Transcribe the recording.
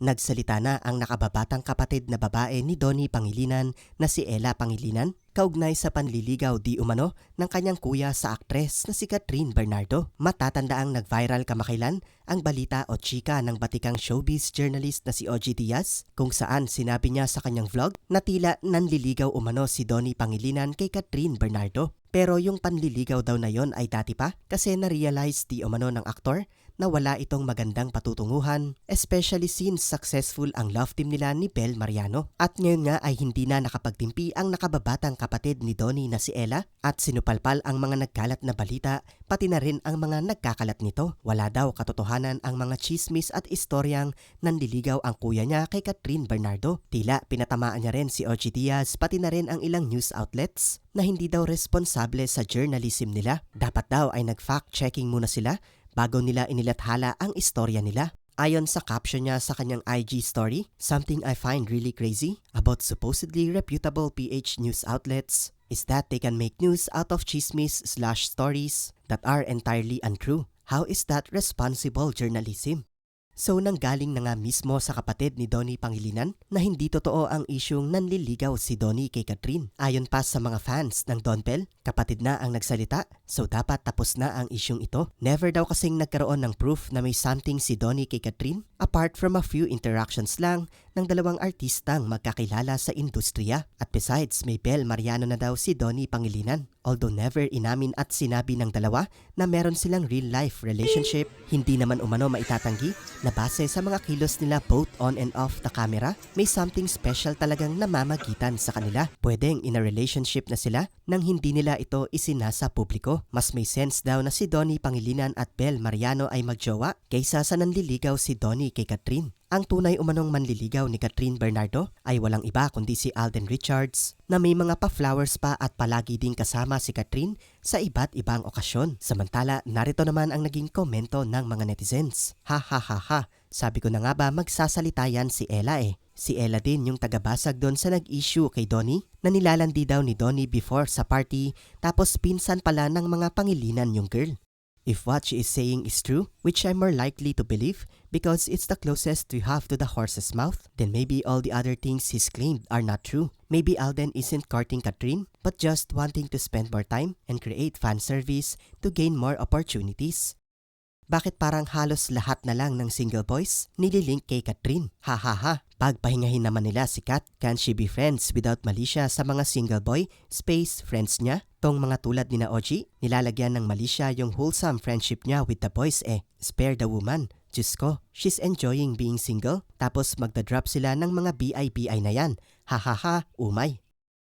Nagsalita na ang nakababatang kapatid na babae ni Donnie Pangilinan na si Ella Pangilinan kaugnay sa panliligaw di umano ng kanyang kuya sa aktres na si Catherine Bernardo. Matatandaang nag-viral kamakailan ang balita o chika ng batikang showbiz journalist na si OG Diaz kung saan sinabi niya sa kanyang vlog na tila nanliligaw umano si Donnie Pangilinan kay Catherine Bernardo. Pero yung panliligaw daw na yon ay dati pa kasi na-realize di umano ng aktor na wala itong magandang patutunguhan, especially since successful ang love team nila ni Bel Mariano. At ngayon nga ay hindi na nakapagtimpi ang nakababatang kapatid ni Donnie na si Ella at sinupalpal ang mga nagkalat na balita pati na rin ang mga nagkakalat nito. Wala daw katotohanan ang mga chismis at istoryang nandiligaw ang kuya niya kay Catherine Bernardo. Tila pinatamaan niya rin si OG Diaz pati na rin ang ilang news outlets na hindi daw responsable sa journalism nila. Dapat daw ay nag-fact checking muna sila bago nila inilathala ang istorya nila. Ayon sa caption niya sa kanyang IG story, something I find really crazy about supposedly reputable PH news outlets is that they can make news out of chismis slash stories that are entirely untrue. How is that responsible journalism? So nanggaling na nga mismo sa kapatid ni Donnie Pangilinan na hindi totoo ang isyong nanliligaw si Donnie kay Catherine. Ayon pa sa mga fans ng Don Bell, kapatid na ang nagsalita so dapat tapos na ang isyong ito. Never daw kasing nagkaroon ng proof na may something si Donnie kay Catherine apart from a few interactions lang ng dalawang artistang magkakilala sa industriya. At besides, may Bel Mariano na daw si Donnie Pangilinan. Although never inamin at sinabi ng dalawa na meron silang real life relationship, hindi naman umano maitatanggi na base sa mga kilos nila both on and off the camera, may something special talagang namamagitan sa kanila. Pwedeng in a relationship na sila nang hindi nila ito isinasa publiko. Mas may sense daw na si Donnie Pangilinan at Bel Mariano ay magjowa kaysa sa nanliligaw si Donnie kay Catherine. Ang tunay umanong manliligaw ni Catherine Bernardo ay walang iba kundi si Alden Richards na may mga pa-flowers pa at palagi ding kasama si Catherine sa iba't ibang okasyon. Samantala, narito naman ang naging komento ng mga netizens. Ha ha ha ha, sabi ko na nga ba magsasalita yan si Ella eh. Si Ella din yung tagabasag doon sa nag-issue kay Donnie na nilalandi daw ni Donnie before sa party tapos pinsan pala ng mga pangilinan yung girl. If what she is saying is true, which I'm more likely to believe because it's the closest we have to the horse's mouth, then maybe all the other things he's claimed are not true. Maybe Alden isn't courting Catherine, but just wanting to spend more time and create fan service to gain more opportunities. Bakit parang halos lahat na lang ng single boys nililink kay Catherine? Ha ha ha, pagpahingahin naman nila si Kat, can she be friends without malisya sa mga single boy, space friends niya? Tong mga tulad ni na nilalagyan ng malisya yung wholesome friendship niya with the boys eh. Spare the woman. Diyos ko, she's enjoying being single. Tapos magda-drop sila ng mga BI-BI na yan. Ha ha ha, umay.